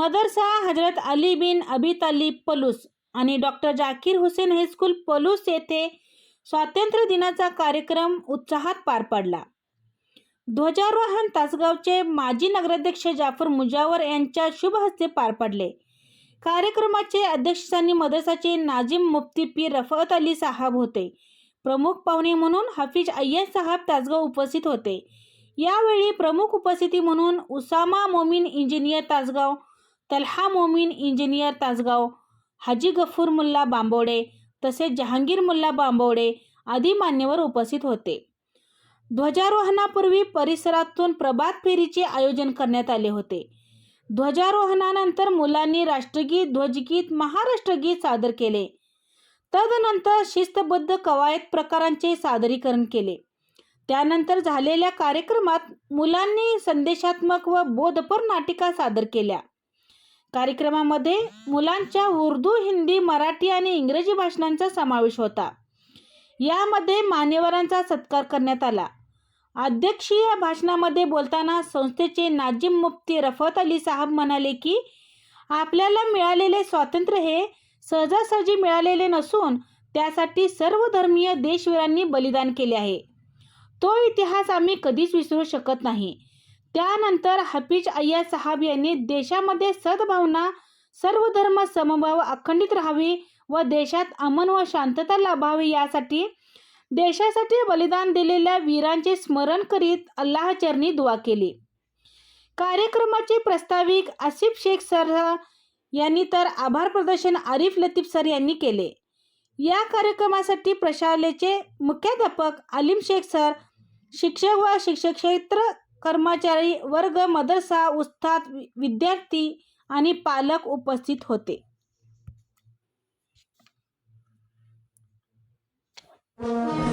मदरसा हजरत अली बिन अबी तालिब पलूस आणि doctor Zakir Hussain high school Palus येथे स्वातंत्र्य दिनाचा कार्यक्रम उत्साहात पार पडला. ध्वजारोहण तासगावचे माजी नगराध्यक्ष जाफर मुजावर यांच्या शुभ हस्ते पार पडले. कार्यक्रमाचे अध्यक्षस्थानी मदरसाचे नाजिम मुफ्ती पीर रफत अली साहब होते. प्रमुख पाहुणे म्हणून हफीज अय्यद साहब तासगाव उपस्थित होते. यावेळी प्रमुख उपस्थिती म्हणून उसामा मोमीन इंजिनियर तासगाव तल्हा मोमीन इंजिनियर तासगाव हाजी गफूर मुल्ला बांबोडे तसेच जहांगीर मुल्ला बांबोडे आदी मान्यवर उपस्थित होते. ध्वजारोहणापूर्वी परिसरातून प्रभात फेरीचे आयोजन करण्यात आले होते. ध्वजारोहणानंतर मुलांनी राष्ट्रगीत ध्वजगीत महाराष्ट्रगीत सादर केले. तदनंतर शिस्तबद्ध कवायत प्रकारांचे सादरीकरण केले. त्यानंतर झालेल्या कार्यक्रमात मुलांनी संदेशात्मक व बोधपर नाटिका सादर केल्या. कार्यक्रमामध्ये मुलांच्या उर्दू हिंदी मराठी आणि इंग्रजी भाषणांचा समावेश होता. यामध्ये मान्यवरांचा सत्कार करण्यात आला. अध्यक्षीय भाषणामध्ये बोलताना संस्थेचे नाजिम मुफ्ती रफत अली साहब म्हणाले की आपल्याला मिळालेले स्वातंत्र्य हे सहजासहजी मिळालेले नसून त्यासाठी सर्व धर्मीय देशवीरांनी बलिदान केले आहे. तो इतिहास आम्ही कधीच विसरू शकत नाही. त्यानंतर हफीज अय्या साहब यांनी देशामध्ये सद्भावना सर्व धर्म समभाव अखंडित राहावी व देशात अमन व शांतता लाभावी यासाठी देशासाठी बलिदान दिलेल्या वीरांचे स्मरण करीत अल्लाहचरणी दुवा केली. कार्यक्रमाचे प्रस्ताविक आसिफ शेख सर यांनी तर आभार प्रदर्शन आरिफ लतीफ सर यांनी केले. या कार्यक्रमासाठी प्रशालेचे मुख्याध्यापक आलिम शेख सर शिक्षक व शिक्षकेतर कर्मचारी वर्ग मदरसा उस्ताद विद्यार्थी आणि पालक उपस्थित होते. Thank